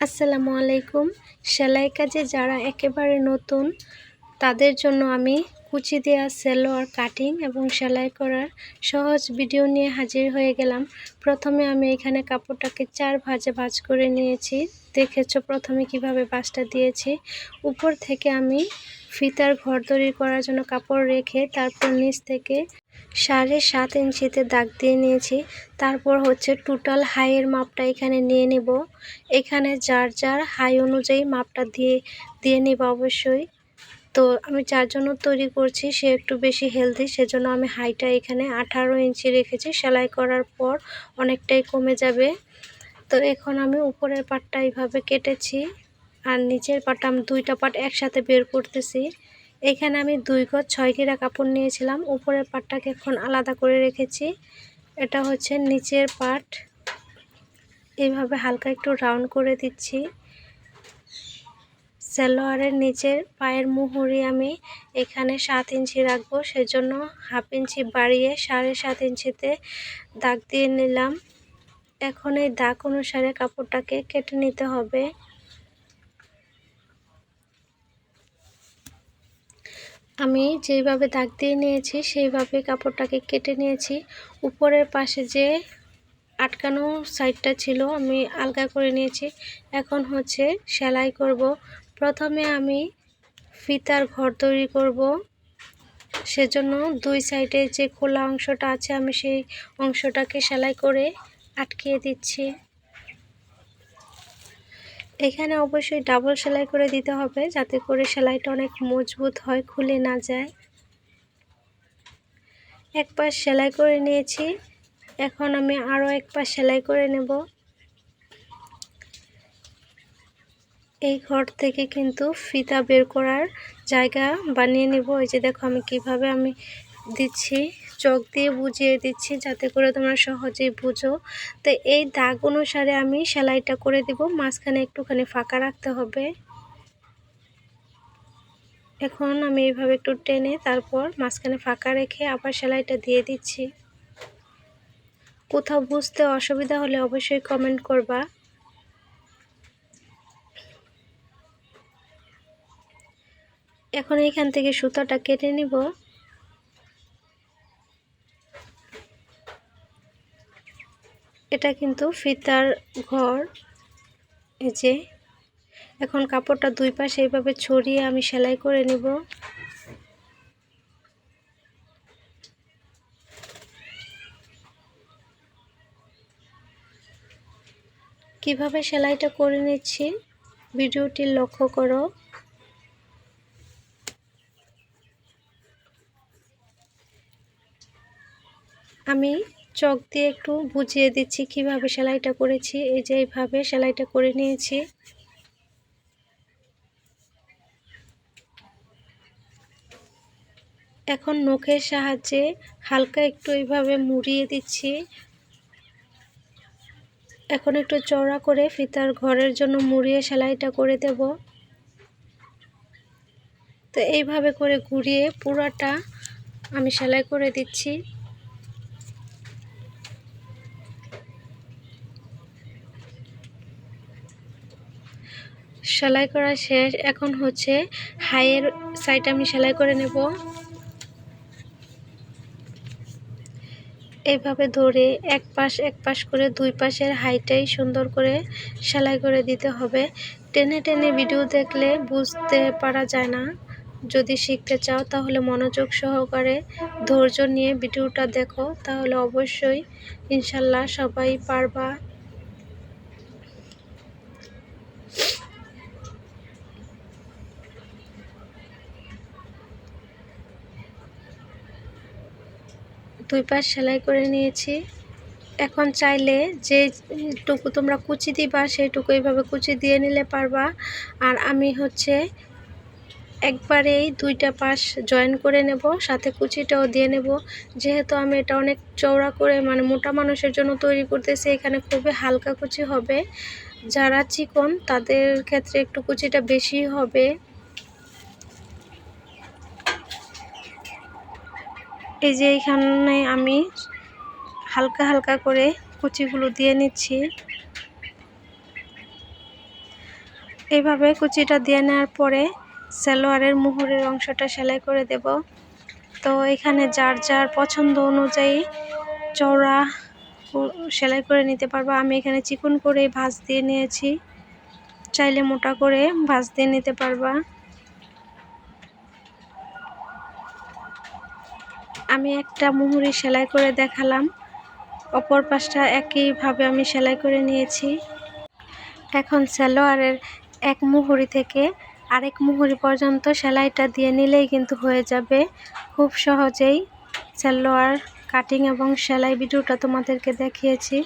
আসসালামু আলাইকুম। সেলাই কাজে যারা একেবারে নতুন, তাদের জন্য আমি কুচি দেওয়া সেলোয়ার কাটিং এবং সেলাই করার সহজ ভিডিও নিয়ে হাজির হয়ে গেলাম। প্রথমে আমি এখানে কাপড়টাকে চার ভাজে ভাজ করে নিয়েছি। দেখেছ, প্রথমে কীভাবে বাসটা দিয়েছি। উপর থেকে আমি ফিতার ঘর তৈরি করার জন্য কাপড় রেখে তারপর নিচ থেকে সাড়ে সাত ইঞ্চিতে দাগ দিয়ে নিয়েছি। তারপর হচ্ছে টোটাল হাইয়ের মাপটা এখানে নিয়ে নেব। এখানে যার যার হাই অনুযায়ী মাপটা দিয়ে দিয়ে নেব অবশ্যই। তো আমি যার জন্য তৈরি করছি, সে একটু বেশি হেলদি সেজন্য আমি হাইটা এখানে আঠারো ইঞ্চি রেখেছি। সেলাই করার পর অনেকটাই কমে যাবে। তো এখন আমি উপরের পাটটা এইভাবে কেটেছি, আর নিচের পাটটা আমি দুইটা পাট একসাথে বের করতেছি। এখানে আমি দুই গজ, ছয় ঘেরা কাপড় নিয়েছিলাম। উপরের পাটটাকে এখন আলাদা করে রেখেছি। এটা হচ্ছে নিচের পাট। এইভাবে হালকা একটু রাউন্ড করে দিচ্ছি। সালোয়ারের নিচের পায়ের মুহুরি আমি এখানে সাত ইঞ্চি রাখব। সেজন্য হাফ ইঞ্চি বাড়িয়ে সাড়ে সাত ইঞ্চিতে দাগ দিয়ে নিলাম। এখন এই দাগ অনুসারে কাপড়টাকে কেটে নিতে হবে। আমি যেইভাবে দাগ দিয়ে নিয়েছি, সেইভাবে কাপড়টাকে কেটে নিয়েছি। উপরের পাশে যে আটকানো সাইডটা ছিল, আমি আলগা করে নিয়েছি। এখন হচ্ছে সেলাই করব। প্রথমে আমি ফিতার ঘর তৈরি করব। সেজন্য দুই সাইডে যে খোলা অংশটা আছে, আমি সেই অংশটাকে সেলাই করে আটকিয়ে দিচ্ছি। এখানে অবশ্যই ডাবল সেলাই করে দিতে হবে যাতে করে সেলাইটা অনেক মজবুত হয়, খুলে না যায়। এক পাশ সেলাই করে নিয়েছি। এখন আমি আরও এক পাশ সেলাই করে নেব। এই ঘর থেকে কিন্তু ফিতা বের করার জায়গা বানিয়ে নেব। এই যে দেখো আমি কীভাবে আমি দিচ্ছি। চক দিয়ে বুঝিয়ে দিচ্ছি যাতে করে তোমরা সহজেই বুঝো। তো এই দাগ অনুসারে আমি সেলাইটা করে দিব, মাঝখানে একটুখানি ফাঁকা রাখতে হবে। এখন আমি এইভাবে একটু টেনে তারপর মাঝখানে ফাঁকা রেখে আবার সেলাইটা দিয়ে দিচ্ছি। কোথাও বুঝতে অসুবিধা হলে অবশ্যই কমেন্ট করবা। এখন এখান থেকে সুতাটা কেটে নিব। এটা কিন্তু ফিতার ঘর। এই যে, এখন কাপড়টা দুই পাশে এইভাবে ছড়িয়ে আমি সেলাই করে নিব। কীভাবে সেলাইটা করে নিচ্ছি, ভিডিওটি লক্ষ্য করো। আমি চক দিয়ে একটু বুঝিয়ে দিচ্ছি কীভাবে সেলাইটা করেছি। এই যে এইভাবে সেলাইটা করে নিয়েছি। এখন নখের সাহায্যে হালকা একটু এইভাবে মুড়িয়ে দিচ্ছি। এখন একটু চড়া করে ফিতার ঘরের জন্য মুড়িয়ে সেলাইটা করে দেব। তো এইভাবে করে ঘুরিয়ে পুরাটা আমি সেলাই করে দিচ্ছি। সেলাই করা শেষ। এখন হচ্ছে হাইয়ের সাইড আমি সেলাই করে নেব। এভাবে ধরে এক পাশ এক পাশ করে দুই পাশের হাইটাই সুন্দর করে সেলাই করে দিতে হবে। টেনে টেনে ভিডিও দেখলে বুঝতে পারা যায় না। যদি শিখতে চাও তাহলে মনোযোগ সহকারে ধৈর্য নিয়ে ভিডিওটা দেখো, তাহলে অবশ্যই ইনশাল্লাহ সবাই পারবা। দুই পাশ সেলাই করে নিয়েছি। এখন চাইলে যে টুকু তোমরা কুচি দিবা, সেইটুকু এইভাবে কুচি দিয়ে নিলে পারবা। আর আমি হচ্ছে একবারেই দুইটা পাশ জয়েন করে নেব, সাথে কুচিটাও দিয়ে নেব। যেহেতু আমি এটা অনেক চওড়া করে মানে মোটা মানুষের জন্য তৈরি করতেছি, এখানে খুবই হালকা কুচি হবে। যারা চিকন, তাদের ক্ষেত্রে একটু কুচিটা বেশি হবে। এই যে এইখানে আমি হালকা হালকা করে কুচিগুলো দিয়ে নিচ্ছি। এইভাবে কুচিটা দিয়ে নেওয়ার পরে সালোয়ারের মুহুরের অংশটা সেলাই করে দেব। তো এখানে যার যার পছন্দ অনুযায়ী চওড়া সেলাই করে নিতে পারব। আমি এখানে চিকন করে ভাঁজ দিয়ে নিয়েছি। চাইলে মোটা করে ভাঁজ দিয়ে নিতে পারবা। আমি একটা মুহুরি সেলাই করে দেখালাম। অপর পাশটা একইভাবে আমি সেলাই করে নিয়েছি। এখন সালোয়ারের এক মুহুরি থেকে আরেক মুহুরি পর্যন্ত সেলাইটা দিয়ে নিলেই কিন্তু হয়ে যাবে। খুব সহজেই সালোয়ার কাটিং এবং সেলাই ভিডিওটা তোমাদেরকে দেখিয়েছি।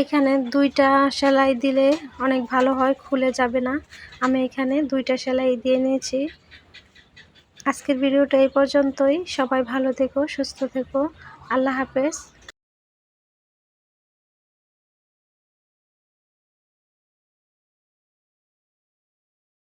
এখানে দুইটা সেলাই দিলে অনেক ভালো হয়, খুলে যাবে না। আমি এখানে দুইটা সেলাই দিয়ে নিয়েছি। আজকের ভিডিওটা এই পর্যন্তই। সবাই ভালো থেকো সুস্থ থেকো। আল্লাহ হাফেজ।